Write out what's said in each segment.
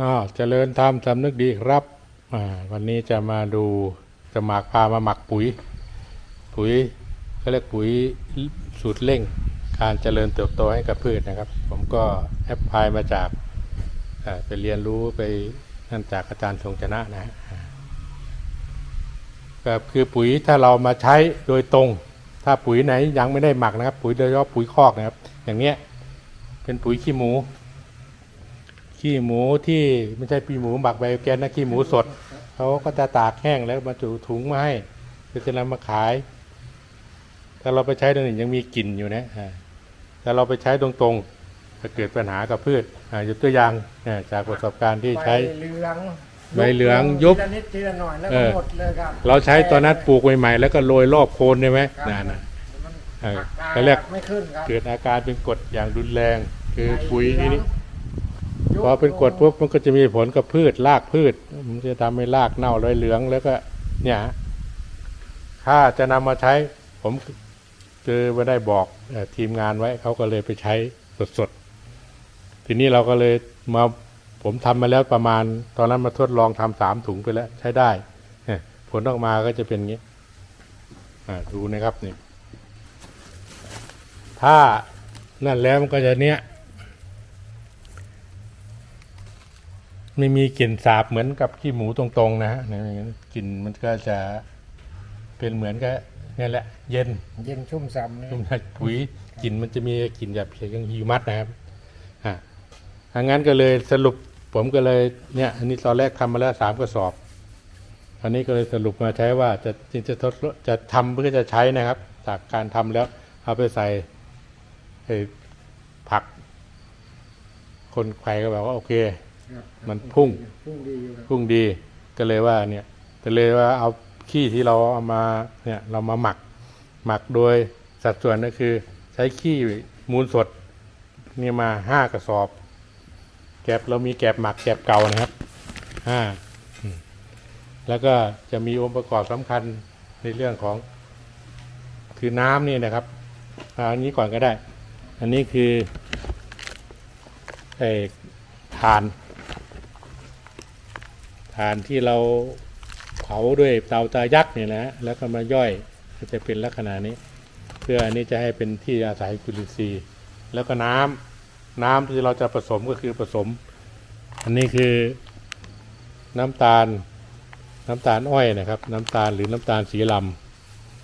อ้าวเจริญธรรมสำนึกดีครับ วันนี้จะมาดูจะหมักพามาหมักปุ๋ย ปุ๋ยเขาเรียกปุ๋ยสูตรเร่ง การเจริญเติบโตให้กับพืชนะครับ ผมก็แอปพลายมาจากไปเรียนรู้ไปนั่นจากอาจารย์ทรงชนะนะฮะก็คือปุ๋ยถ้าเรามาใช้โดยตรง ถ้าปุ๋ยไหนยังไม่ได้หมักนะครับ ปุ๋ยโดยเฉพาะปุ๋ยคอกนะครับ อย่างเนี้ยเป็นปุ๋ยขี้หมู ขี้หมูที่ไม่ใช่ปีหมูหมักไบโอแกนนะขี้หมูสดเขาก็จะตากแห้งแล้วบรรจุถุงมาให้เพื่อจะนำมาขายถ้าเราไปใช้ตรงนี้ยังมีกลิ่นอยู่นะอ่าถ้าเราไปใช้ตรงๆจะเกิดปัญหากับพืชอ่ายกตัวอย่างอ่าจากประสบการณ์ที่ใช้ใบเหลืองใบเหลืองยุบทีละนิดทีละหน่อยแล้วเอก็อหมดเลยครับเราใช้ตอนนั้นปลูกใหม่ๆแล้วก็โรยรอบโคนใช่ไหมนั่นนะมันเออปากเขาเรียกไม่ขึ้นครับเกิดอาการเป็นกรดอย่างรุนแรง คือปุ๋ยนี้ยุบ พอเป็นกรดปุ๊บมันก็จะมีผลกับพืชรากพืช มันจะทำให้รากเน่าลอยเหลืองแล้วก็ เนี่ยถ้าจะนำมาใช้ ผมเจอมาได้บอกทีมงานไว้เขาก็เลยไปใช้สดๆทีนี้เราก็เลยมาผมทำมาแล้วประมาณ ตอนนั้นมาทดลองทำสามถุงไปแล้ว ใช้ได้ผลออกมาก็จะเป็นอย่างนี้ดูนะครับนี่ถ้านั่นแล้วมันก็จะเนี้ย ไม่มีกลิ่นสาบเหมือนกับขี้หมูตรงๆนะฮะเนี่ยกลิ่นมันก็จะเป็นเหมือนกับเนี่ยแหละ เย็นเย็นชุ่มฉ่ำเลยชุ่มฉ่ำปุ๋ยกลิ่นมันจะมีกลิ่นแบบเพียงฮิวมัสนะครับอะถ้างั้นก็เลยสรุปผมก็เลยเนี่ย อันนี้ตอนแรกทำมาแล้วสามกระสอบอันนี้ก็เลยสรุปมาใช้ว่าจะจะจะทดลองจะทำเพื่อจะใช้นะครับ จากการทำแล้วเอาไปใส่ไอ้ผัก คนใครก็บอกว่าโอเคครับ มันพุ่งพุ่งดีอยู่ครับพุ่งดีก็เลยว่าเนี่ยก็เลยว่าเอาขี้ที่เราเอามาเนี่ยเรามาหมัก หมักโดยสัดส่วนก็คือ ใช้ขี้มูลสดนี่มาห้ากระสอบ แกบเรามีแกบหมักแกบเก่านะครับห้าอืมแล้วก็จะมีองค์ประกอบสำคัญในเรื่องของคือน้ำนี่นะครับเอาอันนี้ก่อนก็ได้ อันนี้คือไอ้ถ่าน ถ่านที่เราเผาด้วยเตาตายักษ์เนี่ยนะฮะแล้วก็มาย่อยก็จะเป็นลักษณะนี้ เพื่ออันนี้จะให้เป็นที่อาศัยจุลินทรีย์ แล้วก็น้ำน้ำที่เราจะผสมก็คือผสม อันนี้คือน้ำตาลน้ำตาลอ้อยนะครับ น้ำตาลหรือน้ำตาลสีล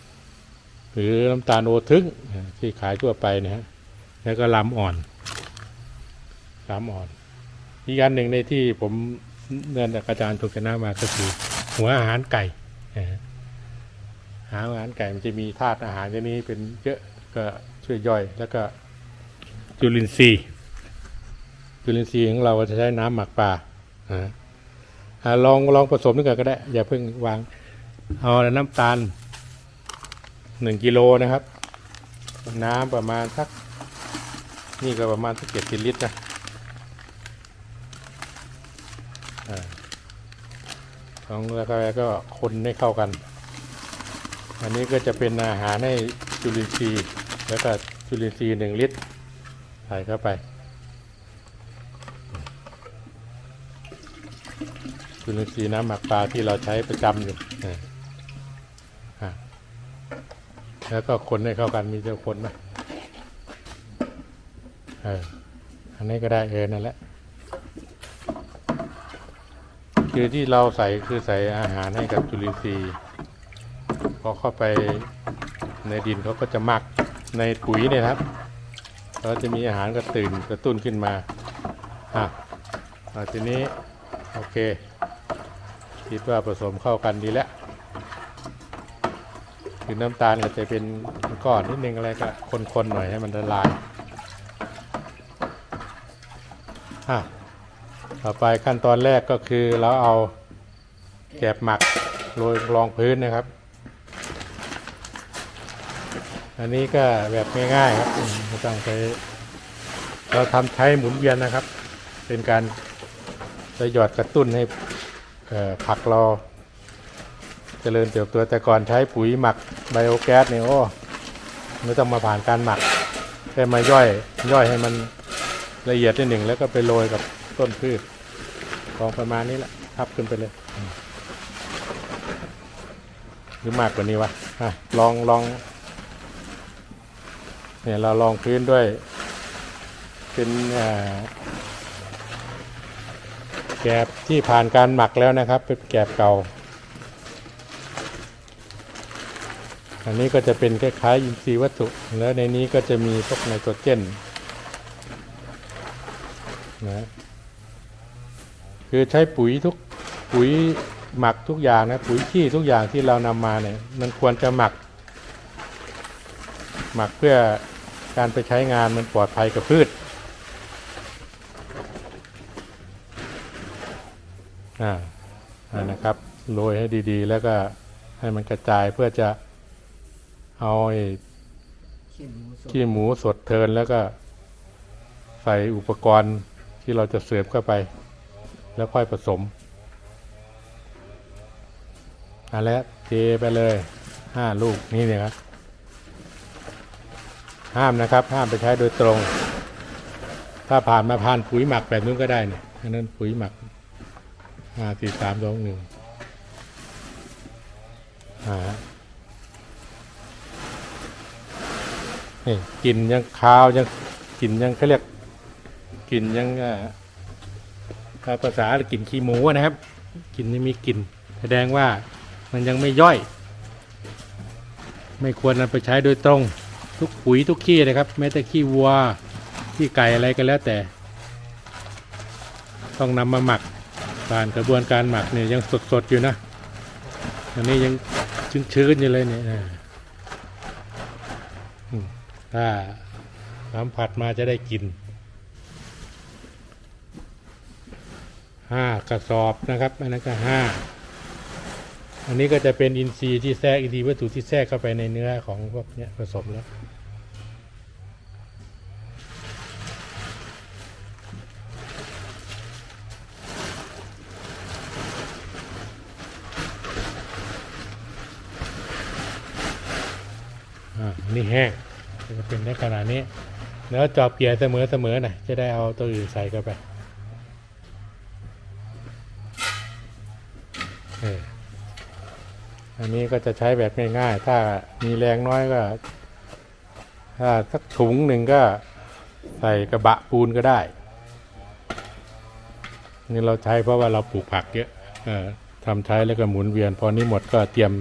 ำหรือน้ำตาลโอทึงที่ขายทั่วไปนะฮะแล้วก็ลำอ่อนลำอ่อนอีกอันหนึ่งในที่ผม เรียนจากอาจารย์ทุกชนะมาก็คือ หัวอาหารไก่หาอาหารไก่มันจะมีธาตุอาหารชนี้เป็นเยอะก็ช่วยย่อยแล้วก็จุลินทรีย์จุลินทรีย์ของเราจะใช้น้ำหมักปลาลองลองผสมด้วยกันก็ได้ อย่าเพิ่งวาง เอาน้ำตาลหนึ่งกิโลนะครับ น้ำประมาณสัก นี่ก็ประมาณสักเจ็ดลิตรนะ ของแล้วก็ก็คนให้เข้ากัน อันนี้ก็จะเป็นอาหารให้จุลินทรีย์แล้วก็จุลินทรีย์หนึ่งลิตรใส่เข้าไป จุลินทรีย์น้ำหมักปลาที่เราใช้ประจำอยู่แล้วก็คนให้เข้ากันมีเจ้าคนไหมเอออันนี้ก็ได้เออนั่นแหละ คือที่เราใส่คือใส่อาหารให้กับจุลินทรีย์พอเข้าไปในดินเขาก็จะหมักในปุ๋ยเนี่ยครับเราจะมีอาหารกระตื่นกระตุ้นขึ้นมาอะเอาทีนี้โอเคคิดว่าผสมเข้ากันดีแล้วคือน้ำตาลก็จะเป็นก้อนนิดนึงอะไรก็คนๆหน่อยให้มันละลายอะ ต่อไปขั้นตอนแรกก็คือเราเอาแกบหมักโรยรองพื้นนะครับ อันนี้ก็แบบง่ายๆครับไม่ต้องไปเราทำใช้หมุนเวียนนะครับ เป็นการประโยชน์กระตุ้นให้ผักเราเจริญเติบโตแต่ก่อนใช้ปุ๋ยหมักไบโอแก๊สเนี่ยโอ้ไม่ต้องมาผ่านการหมักแค่มาย่อยย่อยให้มันละเอียดนิดหนึ่งแล้วก็ไปโรยกับ ต้นพืชลองประมาณนี้แหละทับขึ้นไปเลยหรือมากกว่านี้วะอะลองลองเนี่ยเราลองพื้นด้วย เป็นแกบที่ผ่านการหมักแล้วนะครับ เป็นแกบเก่า อันนี้ก็จะเป็นคล้ายๆอินทรีย์วัตถุ แล้วในนี้ก็จะมีพวกไนโตรเจนนะ คือใช้ปุ๋ยทุกปุ๋ยหมักทุกอย่างนะปุ๋ยขี้ทุกอย่างที่เรานำมาเนี่ยมันควรจะหมัก หมักเพื่อการไปใช้งานมันปลอดภัยกับพืชอ่าอ่านะครับโรยให้ดีๆ แล้วก็ให้มันกระจายเพื่อจะเอาไอ้ขี้หมูสดขี้หมูสดเทินแล้วก็ใส่อุปกรณ์ที่เราจะเสริมเข้าไป แล้วค่อยผสมเอันแล้วเทไปเลยห้าลูกนี่เนี่ยครับ ห้ามนะครับ ห้ามไปใช้โดยตรง ถ้าผ่านมาผ่านปุ๋ยหมักแบบนู้นก็ได้เนี่ยอันนั้นปุ๋ยหมักห้าสี่สามสองหนึ่งอ่านี่กลิ่นยังคาวยังกลิ่นยังเขาเรียกกลิ่นยังอ่า ภาษากลิ่นขี้หมูนะครับกลิ่นยังมีกลิ่น แสดงว่ามันยังไม่ย่อย ไม่ควรนำไปใช้โดยตรง ทุกปุ๋ยทุกขี้นะครับ แม้แต่ขี้วัวขี้ไก่อะไรก็แล้วแต่ ต้องนำมาหมักผ่านกระบวนการหมักเนี่ยยังสดๆอยู่นะอันนี้ยังชื้นๆอยู่เลยเนี่ยถ้าสัมผัสมาจะได้กิน ห้ากระสอบนะครับอันนั้นก็ห้าอันนี้ก็จะเป็นอินทรีย์ที่แทรกอินทรีย์วัตถุที่แทรกเข้าไปในเนื้อของพวกเนี้ยผสมแล้วอ่าอันนี่แห้งจะเป็นในขนาดนี้ แล้วจอบเกียร์เสมอเสมอๆนะจะได้เอาตัวอื่นใส่เข้าไป อันนี้ก็จะใช้แบบง่ายๆ ถ้ามีแรงน้อยก็ ถ้าสักถุงหนึ่งก็ใส่กระบะปูนก็ได้ นี่เราใช้เพราะว่าเราปลูกผักเยอะทำใช้แล้วก็หมุนเวียน พอนี้หมดก็เตรียม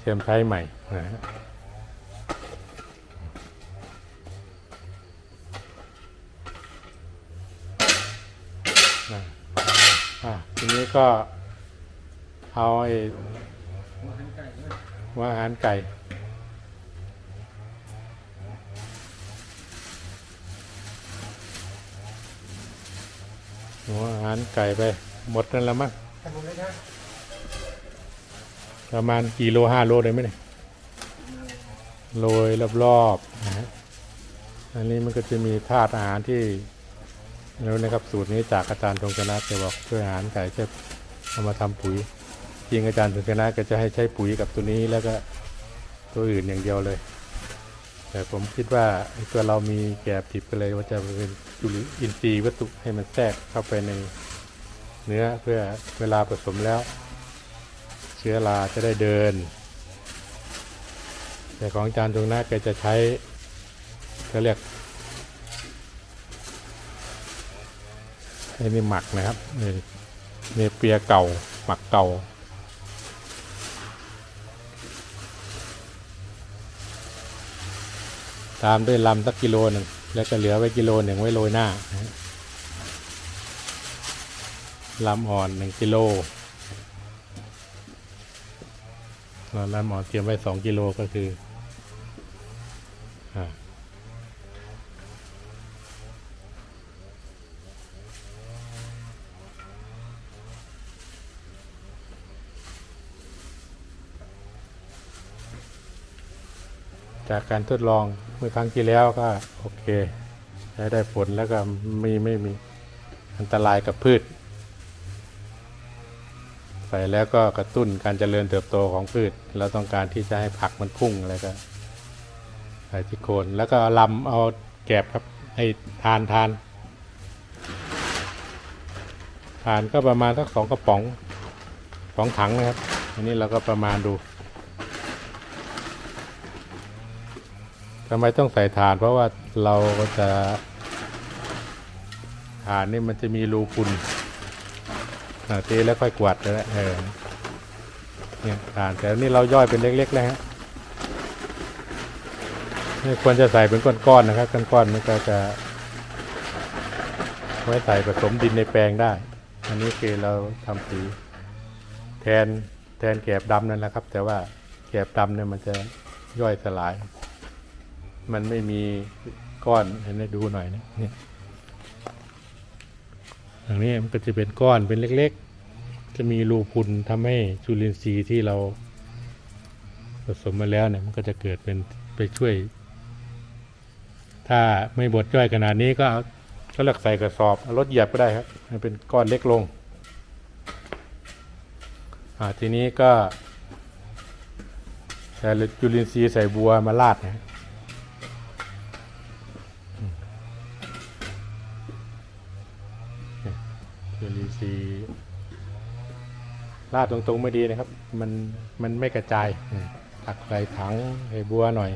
เตรียมใช้ใหม่นะฮะอะอะทีนี้ก็ เอาไอ้หัวหันไก่วยหัวอาหารไก่หัวอาหารไก่ไป หมดนั่นละมั้งประมาณกี่โลห้าโลได้ไหมเนี่ยโรยรอบๆนะฮะอันนี้มันก็จะมีธาตุอาหารที่รู้นะครับสูตรนี้จากอาจารย์ธงชนะแกบอกช่วยอาหารไก่ใช้เอามาทำปุ๋ย ริงอาจารย์ธงชนะก็จะให้ใช้ปุ๋ยกับตัวนี้แล้วก็ตัวอื่นอย่างเดียวเลย แต่ผมคิดว่าไอ้ตัวเรามีแกบติดไปเลยว่าจะเป็นจุลินอินทรีย์วัตถุให้มันแทรกเข้าไปในเนื้อเพื่อเวลาผสมแล้ว เชื้อราจะได้เดิน แต่ของอาจารย์ตรงหน้าแกจะใช้เขาเรียกไอ้นี่หมักนะครับนี่เนเปียเก่าหมักเก่า ตามด้วยลำสักกิโลหนึ่งแล้วก็เหลือไว้กิโลหนึ่งไว้โรยหน้าลำอ่อนหนึ่งกิโลแล้วลำอ่อนเตรียมไว้สองกิโลก็คือ จากการทดลองเมื่อครั้งที่แล้วก็โอเคใช้ได้ผลแล้วก็มีไม่มีอันตรายกับพืช ใส่แล้วก็กระตุ้นการเจริญเติบโตของพืช เราต้องการที่จะให้ผักมันพุ่งอะไรก็ใส่ที่โคนแล้วก็เอาลำเอาแกบครับให้ทานทานฐานก็ประมาณสักสองกระป๋องสองถังนะครับอันนี้เราก็ประมาณดู ทำไมต้องใส่ฐาน เพราะว่าเราก็จะฐานนี่มันจะมีรูพุนตีแล้วค่อยกวาดเลยนะเออเนี่ยฐานแต่นี่เราย่อยเป็นเล็กๆแล้วฮะไม่ควรจะใส่เป็นก้อนๆนะครับก้อนๆมันก็จะไว้ใส่ผสมดินในแปลงได้ อันนี้คือเราทำสีแทนแทนแกบดำนั่นแหละครับ แต่ว่าแกบดำเนี่ยมันจะย่อยสลาย มันไม่มีก้อนเห็นไหมดูหน่อยนะเนี่ยอย่างนี้มันก็จะเป็นก้อนเป็นเล็ก ๆ จะมีรูพุนทำให้จุลินทรีย์ที่เราผสมมาแล้วเนี่ยมันก็จะเกิดเป็นไปช่วย ถ้าไม่บดย่อยขนาดนี้ก็เอาก็เลือกใส่กระสอบเอารถเหยียบก็ได้ครับให้เป็นก้อนเล็กลงอ่าทีนี้ก็ใส่จุลินทรีย์ใส่บัวมาลาดนะ จุลินทรีลาดตรงๆไม่ดีนะครับ มันมันไม่กระจายตักใส่ถังใส่บัวหน่อย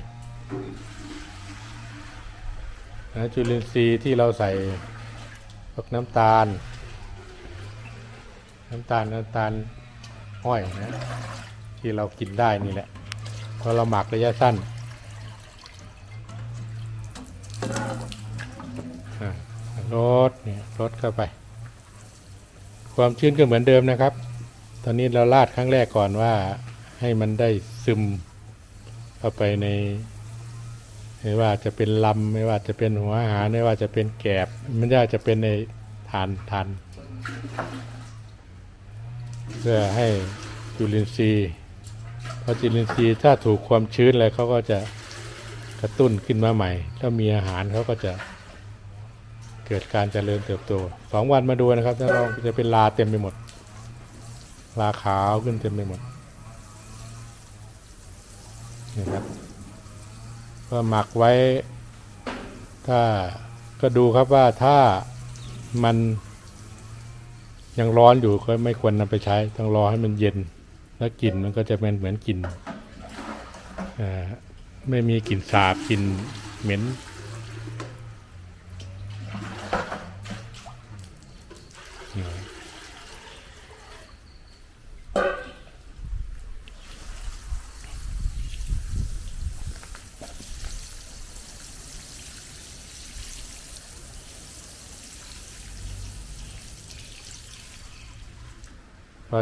นะจุลินทรีย์ที่เราใส่พวกน้ำตาล น้ำตาลน้ำตาลอ้อยนะที่เรากินได้นี่แหละพราะเราหมักระยะสั้นอะลดเนี่ยลดเข้าไป ความชื้นก็เหมือนเดิมนะครับ ตอนนี้เราลาดครั้งแรกก่อนว่าให้มันได้ซึมเข้าไปใน ไม่ว่าจะเป็นลำไม่ว่าจะเป็นหัวอาหารไม่ว่าจะเป็นแกบมันน่าจะเป็นในฐานฐานเพื่อให้จุลินทรีย์พราะจุลินทรีย์ถ้าถูกความชื้นอะไรเขาก็จะกระตุ้นขึ้นมาใหม่ ถ้ามีอาหารเขาก็จะ เกิดการเจริญเติบโตสองวันมาดูนะครับถ้าเราจะเป็นลาเต็มไปหมด ลาขาวขึ้นเต็มไปหมดนี่ครับก็หมักไว้ ถ้าก็ดูครับว่าถ้ามันยังร้อนอยู่ก็ไม่ควรนำไปใช้ต้องรอให้มันเย็น แล้วกลิ่นมันก็จะเป็นเหมือนกลิ่นไม่มีกลิ่นสาบกลิ่นเหม็น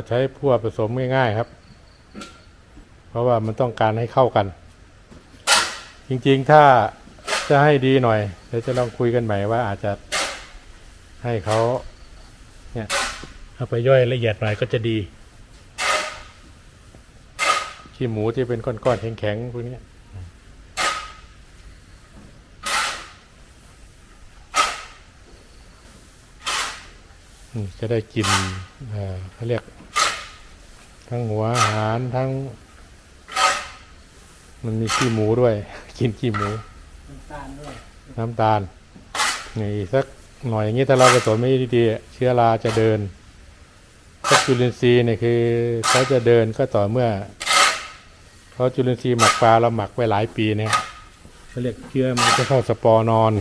ใช้พั่วผสมง่ายๆครับ เพราะว่ามันต้องการให้เข้ากัน จริงๆถ้าจะให้ดีหน่อยเดี๋ยวจะลองคุยกันใหม่ว่าอาจจะให้เขาเนี่ยเอาไปย่อยละเอียดหน่อยก็จะดีขี้หมูที่เป็นก้อนๆแข็งๆพวกนี้จะได้กินอ่อเขาเรียก ทั้งหัวอาหารทั้ง มันมีขี้หมูด้วย กินขี้หมู น้ำตาลด้วยน้ำตาลนี่สักหน่อยอย่างนี้ถ้าเราผสมไม่ดีๆเชื้อราจะเดินถ้าจุลินทรีย์เนี่ยคือเขาจะเดินก็ต่อเมื่อเขาจุลินทรีย์หมักปลาเราหมักไว้หลายปีเนี่ยเขาเรียกเชื้อมันจะเข้าสปอร์นอน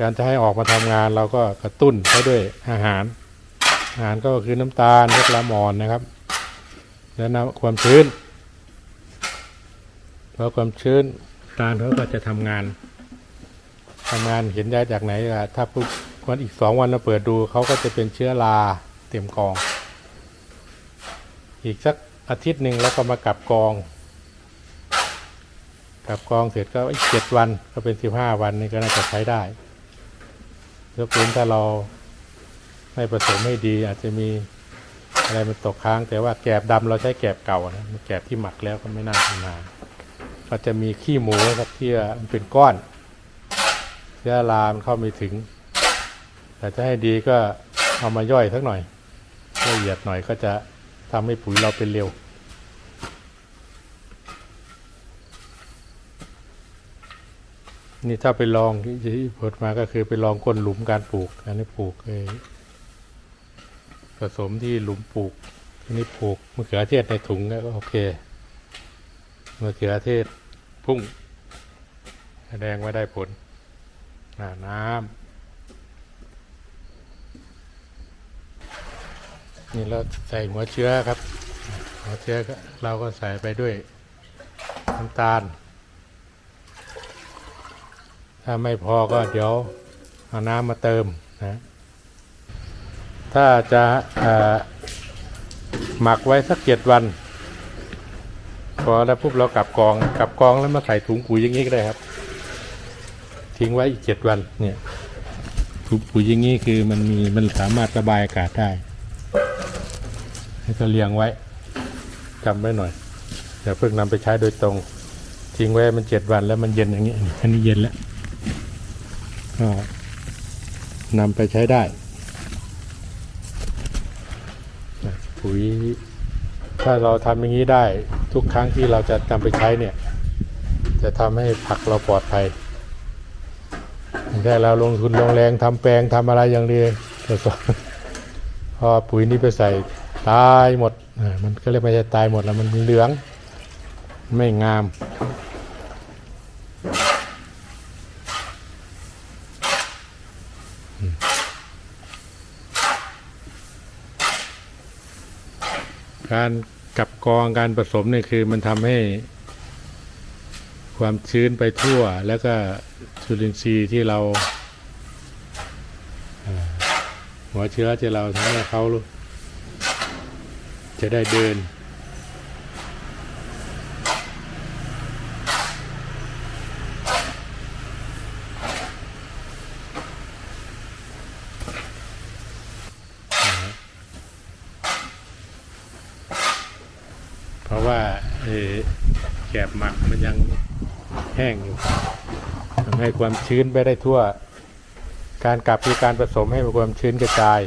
การจะให้ออกมาทำงานเราก็กระตุ้นเขาด้วยอาหาร อาหารก็คือน้ำตาลพวกละมอนนะครับ และน้ำความชื้นเพราะความชื้นตาลเขาก็จะทำงานทำงานเห็นได้จากไหนล่ะถ้าปุ๊บวันอีกสองวันเราเปิดดูเขาก็จะเป็นเชื้อราเต็มกอง อีกสักอาทิตย์หนึ่งแล้วก็มากลับกองกลับกองเสร็จก็อีกเจ็ดวันก็เป็นสิบห้าวันนี่ก็น่าจะใช้ได้ยกเว้นถ้าเราไม่ผสมให้ดีอาจจะมี อะไรมันตกค้างแต่ว่าแกบดำเราใช้แกบเก่านะแกบที่หมักแล้วก็ไม่น่าทำงานก็จะมีขี้หมูครับที่มันเป็นก้อนเชื้อรามันเข้าไม่ถึง แต่จะให้ดีก็เอามาย่อยสักหน่อยละเอียดหน่อยก็จะทำให้ปุ๋ยเราเป็นเร็ว นี่ถ้าไปลองที่ที่ผลมาก็คือไปลองก้นหลุมการปลูกอันนี้ปลูกเอ่อ ผสมที่หลุมปลูกทีนี้ปลูกมะเขือเทศในถุงก็โอเคมะเขือเทศพุ่ง แสดงว่าได้ผลน้ำนี่เราใส่หัวเชื้อครับ หัวเชื้อเราก็ใส่ไปด้วยน้ำตาล ถ้าไม่พอก็เดี๋ยวเอาน้ำมาเติมนะ ถ้าจะหมักไว้สักเจ็ดวัน พอแล้วปุ๊บเรากลับกองกลับกองแล้วมาใส่ถุงปุ๋ยอย่างนี้ก็ได้ครับ ทิ้งไว้อีกเจ็ดวันเนี่ยถุงปุ๋ยอย่างนี้คือมันมีมันสามารถระบายอากาศได้ ให้ก็เรียงไว้จำไว้หน่อยอย่าเพิ่งนำไปใช้โดยตรง ทิ้งไว้มันเจ็ดวันแล้วมันเย็นอย่างนี้อันนี้เย็นแล้วก็นำไปใช้ได้ ปุ๋ย ถ้าเราทำอย่างนี้ได้ทุกครั้งที่เราจะนำไปใช้เนี่ย จะทำให้ผักเราปลอดภัยไม่เราลงทุนลงแรงทำแปลงทำอะไรอย่างเดียวแต่พอปุ๋ยนี้ไปใส่ตายหมด มันก็เรียกไม่ใช่ตายหมดแล้วมันเหลือง ไม่งาม การกลับกองการผสมเนี่ยคือมันทำให้ความชื้นไปทั่วแล้วก็จุลินทรีย์ที่เราหัวเชื้อที่เราทำให้เขาจะได้เดิน เพราะว่าเอ่อแกบ หมักมันยังแห้งอยู่ทำให้ความชื้นไปได้ทั่ว การกลับคือการผสมให้ความชื้นกระจาย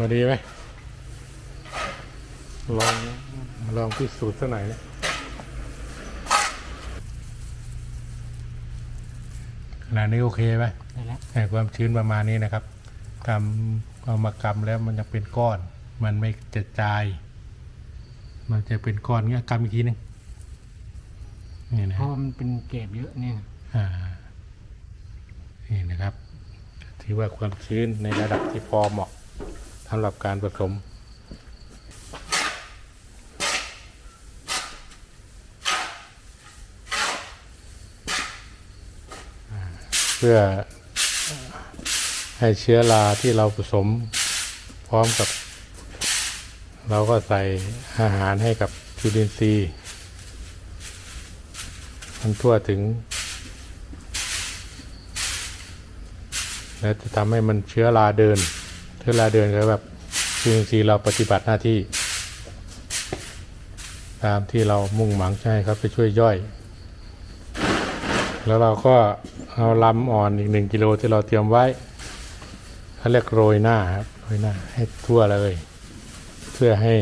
พอดีไหมลองลองพิสูจน์สักหน่อยนะขนาดนี้โอเคไหมได้แล้วแต่ความชื้นประมาณนี้นะครับกำเอามากำแล้วมันจะเป็นก้อน มันไม่กระจาย มันจะเป็นก้อนเงี้ยกำอีกทีหนึงนี่นะเพราะว่ามันเป็นเก็บเยอะเนี่ยอ่านี่นะครับ ถือว่าความชื้นในระดับที่พอเหมาะ สำหรับการผสมเพื่อให้เชื้อราที่เราผสมพร้อมกับ เราก็ใส่อาหารให้กับจุลินทรีย์มันทั่วถึง แล้วจะทำให้มันเชื้อราเดิน เชื้อราเดินก็แบบจุลินทรีเราปฏิบัติหน้าที่ ตามที่เรามุ่งหวังให้ครับไปช่วยย่อย แล้วเราก็เอาลำอ่อนอีกหนึ่งกิโลที่เราเตรียมไว้เขาเรียกโรยหน้าครับโรยหน้าให้ทั่วเลย เพื่อให้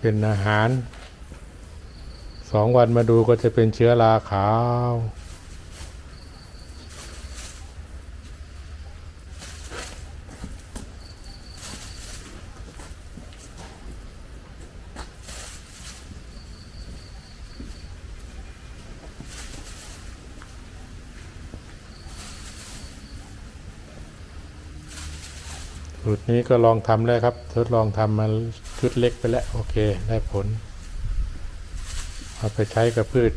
เป็นอาหารสองวันมาดูก็จะเป็นเชื้อราขาว นี้ก็ลองทำแล้วครับ ทดลองทำมาชุดเล็กไปแล้ว โอเค ได้ผล เอาไปใช้กับพืช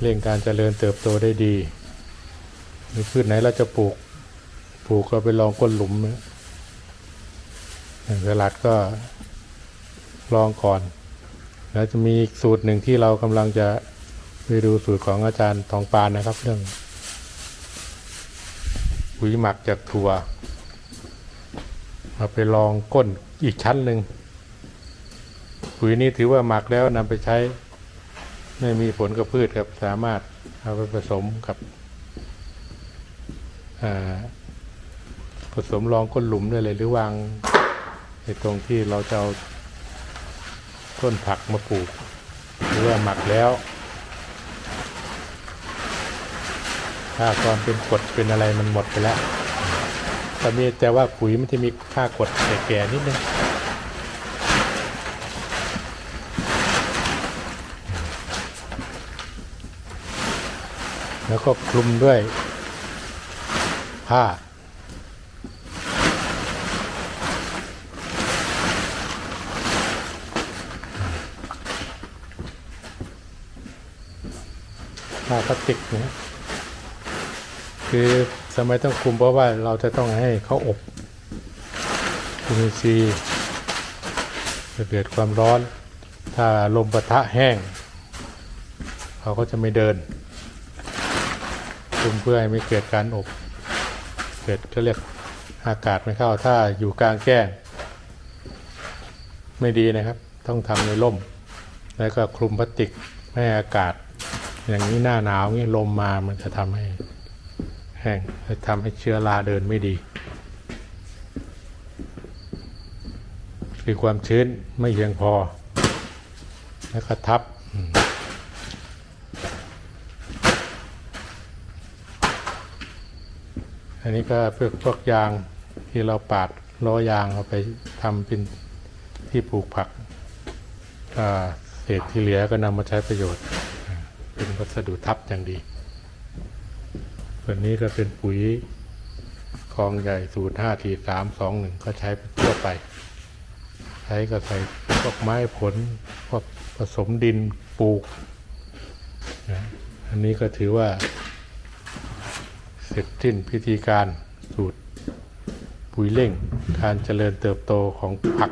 เร่งการเจริญเติบโตได้ดีหรือพืชไหนเราจะปลูก ปลูกก็ไปลองก้นหลุมนะอย่างสลัดก็ลองก่อน แล้วจะมีสูตรหนึ่งที่เรากำลังจะไปดูสูตรของอาจารย์ทองปานนะครับ เรื่องปุ๋ยหมักจากถั่ว มาไปลองก้นอีกชั้นหนึ่งปุ๋ยนี้ถือว่าหมักแล้วนำไปใช้ ไม่มีผลกับพืชครับ สามารถเอาไปผสมกับผสมรองก้นหลุมได้เลยหรือวางในตรงที่เราจะเอาต้นผักมาปลูกหรือว่าหมักแล้วค่าความเป็นกรดเป็นอะไรมันหมดไปแล้ว แต่มีแต่ว่าปุ๋ยมันจะมีค่ากดแก่ๆนิดนึงแล้วก็คลุมด้วยผ้า ผ้าพลาสติกนะคือ สมัยต้องคุมเพราะว่าเราจะต้องให้เขาอบจุลินทรีย์จะเกิดความร้อน ถ้าลมปะทะแห้ง เขาก็จะไม่เดินคุมเพื่อให้ไม่เกิดการอบ เกิดก็เรียกอากาศไม่เข้า ถ้าอยู่กลางแจ้ง ไม่ดีนะครับ ต้องทำในร่ม แล้วก็คลุมพลาสติกไม่ให้อากาศ อย่างนี้หน้าหนาวนี่ลมมามันจะทำให้ แห้งจะทำให้เชื้อราเดินไม่ดี คือความชื้นไม่เพียงพอ แล้วก็ทับอันนี้ก็เพื่อพวกยางที่เราปาดล้อยางเอาไปทำเป็นที่ปลูกผักเศษที่เหลือก็นำมาใช้ประโยชน์ เป็นวัสดุทับอย่างดี ส่วนนี้ก็เป็นปุ๋ยกองใหญ่สูตรห้าทีสามสองหนึ่งก็ใช้ทั่วไป ใช้ก็ใส่พวกไม้ผลพวกผสมดินปลูกนะอันนี้ก็ถือว่า เสร็จสิ้นพิธีการสูตรปุ๋ยเร่งการเจริญเติบโตของผัก